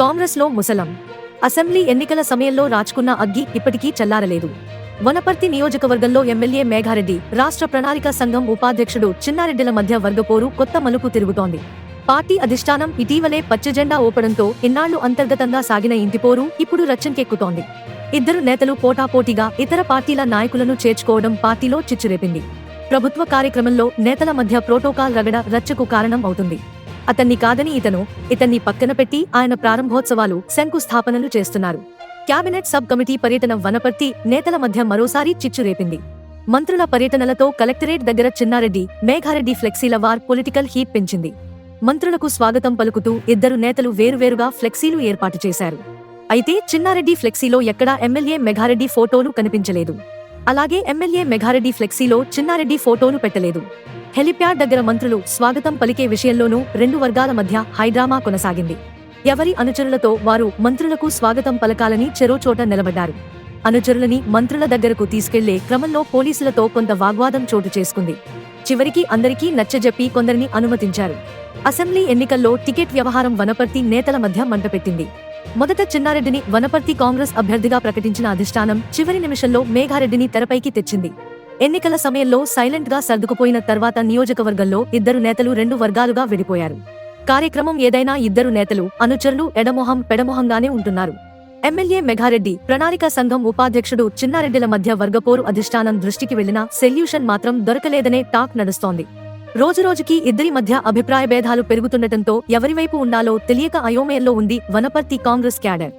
కాంగ్రెస్లో ముసలం. అసెంబ్లీ ఎన్నికల సమయంలో రాచుకున్న అగ్గి ఇప్పటికీ చల్లారలేదు. వనపర్తి నియోజకవర్గంలో ఎమ్మెల్యే మేఘారెడ్డి రాష్ట్ర ప్రణాళిక సంఘం ఉపాధ్యక్షుడు చిన్నారెడ్డిల మధ్య వర్గపోరు కొత్త మలుపు తిరుగుతోంది. పార్టీ అధిష్టానం ఇటీవలే పచ్చజెండా ఊపడంతో ఇన్నాళ్ళు అంతర్గతంగా సాగిన ఇంటిపోరు ఇప్పుడు రచ్చంకెక్కుతోంది. ఇద్దరు నేతలు పోటాపోటీగా ఇతర పార్టీల నాయకులను చేర్చుకోవడం పార్టీలో చిచ్చురేపింది. ప్రభుత్వ కార్యక్రమంలో నేతల మధ్య ప్రోటోకాల్ రగడ రచ్చకు కారణం అవుతుంది. అతన్ని కాదని ఇతను ఇతన్ని పక్కన పెట్టి ఆయన ప్రారంభోత్సవాలు శంకుస్థాపనలు చేస్తున్నారు. కేబినెట్ సబ్ కమిటీ పర్యటన వనపర్తి నేతల మధ్య మరోసారి చిచ్చు రేపింది. మంత్రుల పర్యటనలతో కలెక్టరేట్ దగ్గర చిన్నారెడ్డి మేఘారెడ్డి ఫ్లెక్సీల వార్ పొలిటికల్ హీట్ పెంచింది. మంత్రులకు స్వాగతం పలుకుతూ ఇద్దరు నేతలు వేరువేరుగా ఫ్లెక్సీలు ఏర్పాటు చేశారు. అయితే చిన్నారెడ్డి ఫ్లెక్సీలో ఎక్కడా ఎమ్మెల్యే మెఘారెడ్డి ఫోటోలు కనిపించలేదు. అలాగే ఎమ్మెల్యే మెఘారెడ్డి ఫ్లెక్సీలో చిన్నారెడ్డి ఫోటోలు పెట్టలేదు. హెలిప్యాడ్ దగ్గర మంత్రులు స్వాగతం పలికే విషయంలోనూ రెండు వర్గాల మధ్య హైడ్రామా కొనసాగింది. ఎవరి అనుచరులతో వారు మంత్రులకు స్వాగతం పలకాలని చెరోచోట నిలబడ్డారు. అనుచరులని మంత్రుల దగ్గరకు తీసుకెళ్ళే క్రమంలో పోలీసులతో కొంత వాగ్వాదం చోటు చేసుకుంది. చివరికి అందరికీ నచ్చజెప్పి కొందరిని అనుమతించారు. అసెంబ్లీ ఎన్నికల్లో టికెట్ వ్యవహారం వనపర్తి నేతల మధ్య మంటపెట్టింది. మొదట చిన్నారెడ్డిని వనపర్తి కాంగ్రెస్ అభ్యర్థిగా ప్రకటించిన అధిష్టానం చివరి నిమిషంలో మేఘారెడ్డిని తెరపైకి తెచ్చింది. ఎన్నికల సమయంలో సైలెంట్గా సర్దుకుపోయిన తర్వాత నియోజకవర్గంలో ఇద్దరు నేతలు రెండు వర్గాలుగా విడిపోయారు. కార్యక్రమం ఏదైనా ఇద్దరు నేతలు అనుచరులు ఎడమొహం పెడమొహంగానే ఉంటున్నారు. ఎమ్మెల్యే మెఘారెడ్డి ప్రణాళిక సంఘం ఉపాధ్యక్షుడు చిన్నారెడ్డిల మధ్య వర్గపోరు అధిష్టానం దృష్టికి వెళ్ళినా సెల్యూషన్ మాత్రం దొరకలేదనే టాక్ నడుస్తోంది. రోజురోజుకి ఇద్దరి మధ్య అభిప్రాయ భేదాలు పెరుగుతుండటంతో ఎవరివైపు ఉండాలో తెలియక అయోమయంలో ఉంది వనపర్తి కాంగ్రెస్ క్యాడర్.